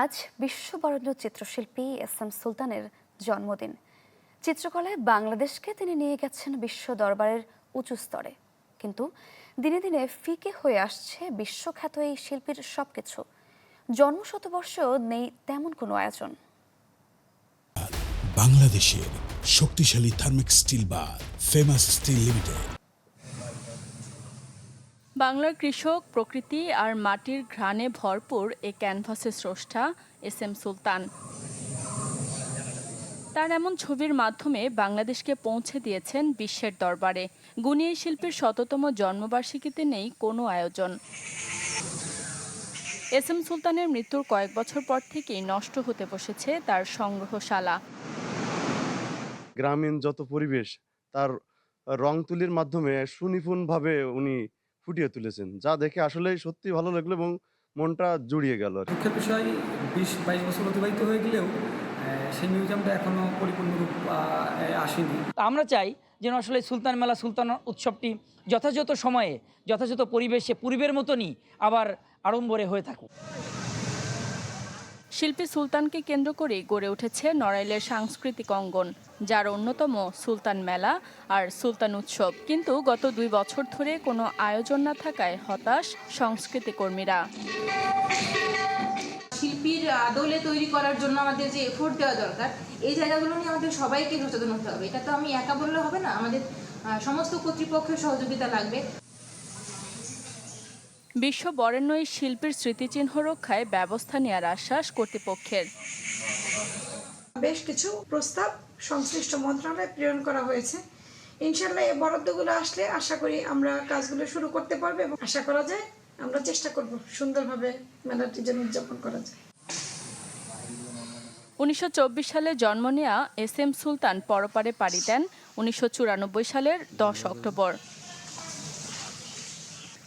আজ বিশ্ববরেণ্য চিত্রশিল্পী S M সুলতানের জন্মদিন। চিত্রকলায় বাংলাদেশকে তিনি নিয়ে গেছেন বিশ্ব দরবারের উঁচু স্তরে। কিন্তু দিনে দিনে ফিকে হয়ে আসছে বিশ্বখ্যাত এই শিল্পীর সবকিছু। জন্মশতবর্ষেও নেই তেমন কোনো আয়োজন। বাংলাদেশের শক্তিশালী থার্মিক স্টিল বা ফেমাস স্টিল লিমিটেড বাংলার কৃষক, প্রকৃতি আর মাটির ঘ্রাণে ভরপুর এ ক্যানভাসের স্রষ্টা এস এম সুলতান। তার এমন ছবির মাধ্যমে বাংলাদেশকে পৌঁছে দিয়েছেন বিশ্বের দরবারে। গুণী এই শিল্পীর শততম জন্মবার্ষিকীতে নেই কোনো আয়োজন। এস এম সুলতানের মৃত্যুর কয়েক বছর পর থেকেই নষ্ট হতে বসেছে তার সংগ্রহশালা। গ্রামীণ যত পরিবেশ, তার রং তুলির মাধ্যমে সুনিপুণভাবে উনি ফুটিয়ে তুলেছেন। যা দেখে আসলে সত্যি ভালো লাগল এবং মনটা জুড়িয়ে গেল। দুঃখের বিষয় বিশ বাইশ বছর অতিবাহিত হয়ে গেলেও সেই মিউজিয়ামটা এখনও পরিপূর্ণ রূপ আসেনি। আমরা চাই যেন আসলে সুলতান মেলা সুলতান উৎসবটি যথাযথ সময়ে যথাযথ পরিবেশে পূর্বের মতনই আবার আড়ম্বরে হয়ে থাকুক। শিল্পী সুলতানকে কেন্দ্র করে গড়ে উঠেছে নড়াইলের সাংস্কৃতিক অঙ্গন, যার অন্যতম সুলতান মেলা আর সুলতান উৎসব। কিন্তু গত দুই বছর ধরে কোনো আয়োজন না থাকায় হতাশ সংস্কৃতি কর্মীরা। শিল্পীর আদলে তৈরি করার জন্য আমাদের যে এফোর্ট দেওয়া দরকার, এই জায়গাগুলো নিয়ে আমাদের সবাইকে সচেতন হতে হবে। এটা তো আমি একা বললে হবে না, আমাদের সমস্ত কর্তৃপক্ষের সহযোগিতা লাগবে। বিশ্ব বরেণ্য এই শিল্পীর স্মৃতিচিহ্ন রক্ষায় ব্যবস্থা নেওয়ার আশ্বাস কর্তৃপক্ষের। বেশ কিছু প্রস্তাব সংশ্লিষ্ট মন্ত্রণালয়ে প্রেরণ করা হয়েছে। ইনশাল্লাহ এই বরাদ্দগুলো আসলে আশা করি আমরা কাজগুলো শুরু করতে পারব এবং আশা করা যায় আমরা চেষ্টা করব সুন্দরভাবে মেলাটি যেন উদযাপন করা যায়। উনিশশো সালে জন্ম নেয়া এস এম সুলতান পরপারে পাড়ি দেন উনিশশো চুরানব্বই সালের দশ অক্টোবর।